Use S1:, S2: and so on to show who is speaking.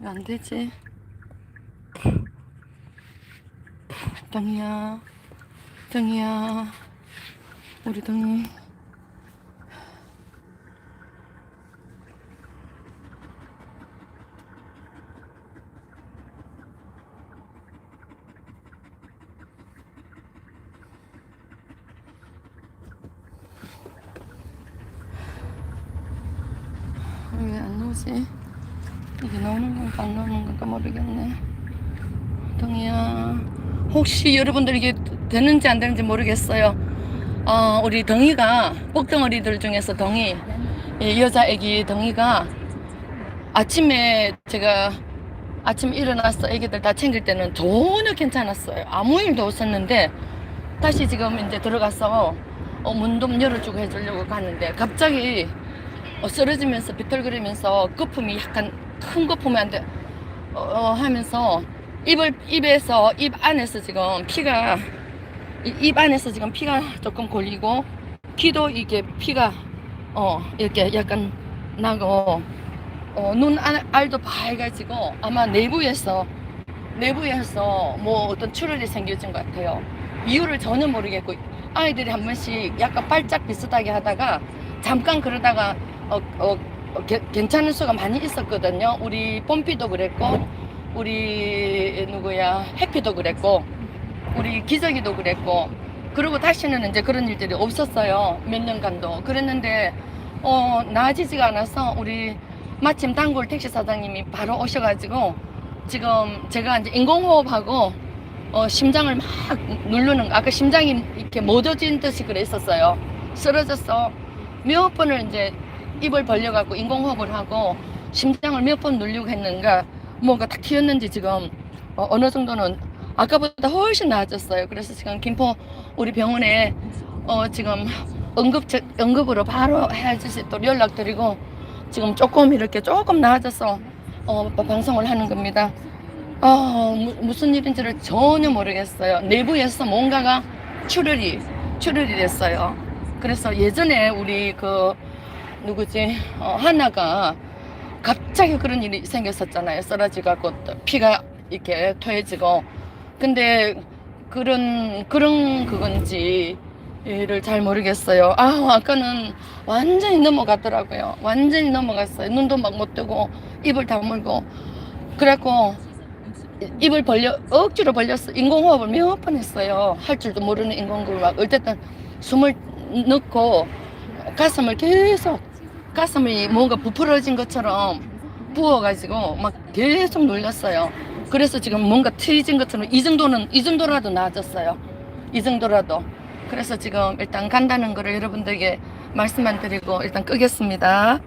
S1: 왜안 되지? 덩이야, 덩이야, 우리 덩이. 왜안 오지? 이게 나오는 건가 안 나오는 건가 모르겠네. 덩이야. 혹시 여러분들 이게 되는지 안 되는지 모르겠어요. 어, 우리 덩이가 뻑덩어리들 중에서 덩이 예, 여자 애기 덩이가 아침에 제가 아침 일어나서 애기들 다 챙길 때는 전혀 괜찮았어요. 아무 일도 없었는데 다시 지금 이제 들어가서 어, 문좀 열어주고 해주려고 가는데 갑자기 어, 쓰러지면서 비틀거리면서 거품이 약간 큰 거품이 안 돼, 어, 어, 하면서 입을, 입에서, 입 안에서 지금 피가, 이- 입 안에서 지금 피가 조금 걸리고, 귀도 이게 피가, 어, 이렇게 약간 나고, 어, 눈 알, 알도 밝아지고, 아마 내부에서, 내부에서 뭐 어떤 출혈이 생겨진 것 같아요. 이유를 전혀 모르겠고, 아이들이 한 번씩 약간 발작 비슷하게 하다가, 잠깐 그러다가 어, 어, 어, 게- 괜찮은 수가 많이 있었거든요. 우리 pom피도 그랬고, 우리 누구야 해피도 그랬고, 우리 기저귀도 그랬고, 그리고 다시는 이제 그런 일들이 없었어요. 몇 년간도. 그랬는데 어, 나아지지가 않아서 우리 마침 단골 택시 사장님이 바로 오셔가지고 지금 제가 이제 인공호흡하고 어, 심장을 막 누르는 아까 심장이 이렇게 멎어진 듯이 그랬었어요. 쓰러졌어. 몇 번을 이제 입을 벌려갖고 인공호흡을 하고 심장을 몇번 누르고 했는가 뭔가 딱 튀었는지 지금 어, 어느 정도는 아까보다 훨씬 나아졌어요. 그래서 지금 김포 우리 병원에 어, 지금 응급 응급으로 바로 수 있도록 연락드리고 지금 조금 이렇게 조금 나아져서 어, 방송을 하는 겁니다. 아, 무, 무슨 일인지를 전혀 모르겠어요. 내부에서 뭔가가 출혈이 출혈이 됐어요. 그래서 예전에 우리 그 누구지 어, 하나가 갑자기 그런 일이 생겼었잖아요. 쓰러지갖고 또 피가 이렇게 토해지고 근데 그런 그런 그건지를 잘 모르겠어요. 아 아까는 완전히 넘어갔더라고요. 완전히 넘어갔어요. 눈도 막 못 뜨고 입을 다물고 그래갖고 입을 벌려 억지로 벌렸어. 인공호흡을 몇 번 했어요. 할 줄도 모르는 인공호흡을 막 어쨌든 숨을 넣고 가슴을 계속 가슴이 뭔가 부풀어진 것처럼 부어가지고 막 계속 놀렸어요. 그래서 지금 뭔가 트이진 것처럼 이 정도는 이 정도라도 나아졌어요. 이 정도라도. 그래서 지금 일단 간다는 거를 여러분들에게 말씀만 드리고 일단 끄겠습니다.